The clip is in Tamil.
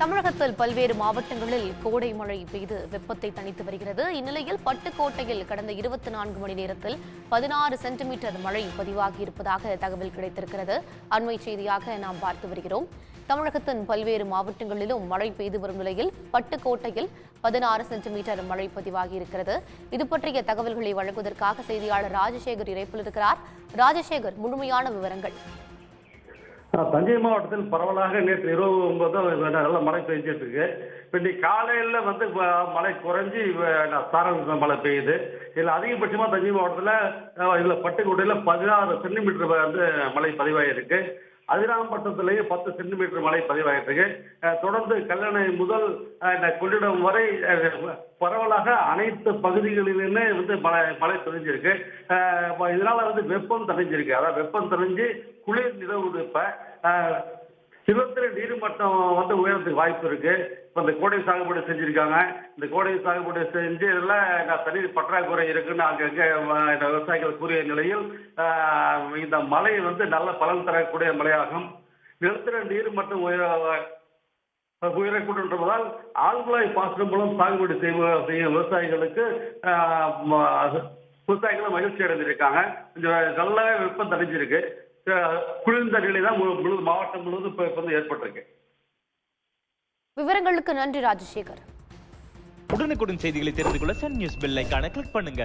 தமிழகத்தில் பல்வேறு மாவட்டங்களில் கோடை மழை பெய்து வெப்பத்தை தணித்து வருகிறது. இந்நிலையில் பட்டுக்கோட்டையில் கடந்த இருபத்தி நான்கு மணி நேரத்தில் பதினாறு சென்டிமீட்டர் மழை பதிவாகி இருப்பதாக தகவல் கிடைத்திருக்கிறது. அண்மை செய்தியாக நாம் பார்த்து வருகிறோம். தமிழகத்தின் பல்வேறு மாவட்டங்களிலும் மழை பெய்து வரும் நிலையில் பட்டுக்கோட்டையில் பதினாறு சென்டிமீட்டர் மழை பதிவாகி இருக்கிறது. இது பற்றிய தகவல்களை வழங்குவதற்காக செய்தியாளர் ராஜசேகர் இணைப்பில் இருக்கிறார். ராஜசேகர் முழுமையான விவரங்கள். தஞ்சை மாவட்டத்தில் பரவலாக நேற்று இரவு ஒன்பது நல்ல மழை பெஞ்சிட்டு இருக்கு. இன்னைக்கு காலையில் வந்து மழை குறைஞ்சி வ- சாரல் மழை பெய்யுது. இதில் அதிகபட்சமாக தஞ்சை மாவட்டத்தில் இதில் பட்டுக்கோட்டையில் பதினாறு சென்டிமீட்டர் வந்து மழை பதிவாயிருக்கு. அதிராம்பட்டத்திலேயே பத்து சென்டிமீட்டர் மழை பதிவாயிருக்கு தொடர்ந்து கல்லணை முதல் கொள்ளிடம் வரை பரவலாக அனைத்து பகுதிகளிலுமே வந்து மழை மழை தெரிஞ்சிருக்கு இதனால வந்து வெப்பம் தணிஞ்சிருக்கு. அதாவது வெப்பம் தணிஞ்சு குளிர் நிலவுது இப்ப. அஹ், நீர் நீர்மட்டம் வந்து உயரத்துக்கு வாய்ப்பு இருக்கு. இப்போ இந்த கோடை சாகுபடி செஞ்சிருக்காங்க. இந்த கோடை சாகுபடி செஞ்சு இதில் நான் தண்ணீர் பற்றாக்குறை இருக்குன்னு அங்கங்கே விவசாயிகள் கூறிய நிலையில் இந்த மழை வந்து நல்ல பலன் தரக்கூடிய மழையாகும். நிலத்தில நீர் மட்டம் உயர உயரக்கூடும் என்பதால் ஆழ்குழாய் பாசனம் மூலம் சாகுபடி செய்வ- செய்யும் விவசாயிகளுக்கு விவசாயிகளும் மகிழ்ச்சி அடைஞ்சிருக்காங்க கொஞ்சம் நல்ல வெப்பம் தடைஞ்சிருக்கு குளிர்ந்த நிலை தான் மாவட்டம் முழுவதும் இப்போ வந்து ஏற்பட்டிருக்கு. விவரங்களுக்கு நன்றி ராஜசேகர். உடனுக்குடன் செய்திகளை தெரிந்து கொள்ள சன் நியூஸ் பெல் ஐகானை கிளிக் பண்ணுங்க.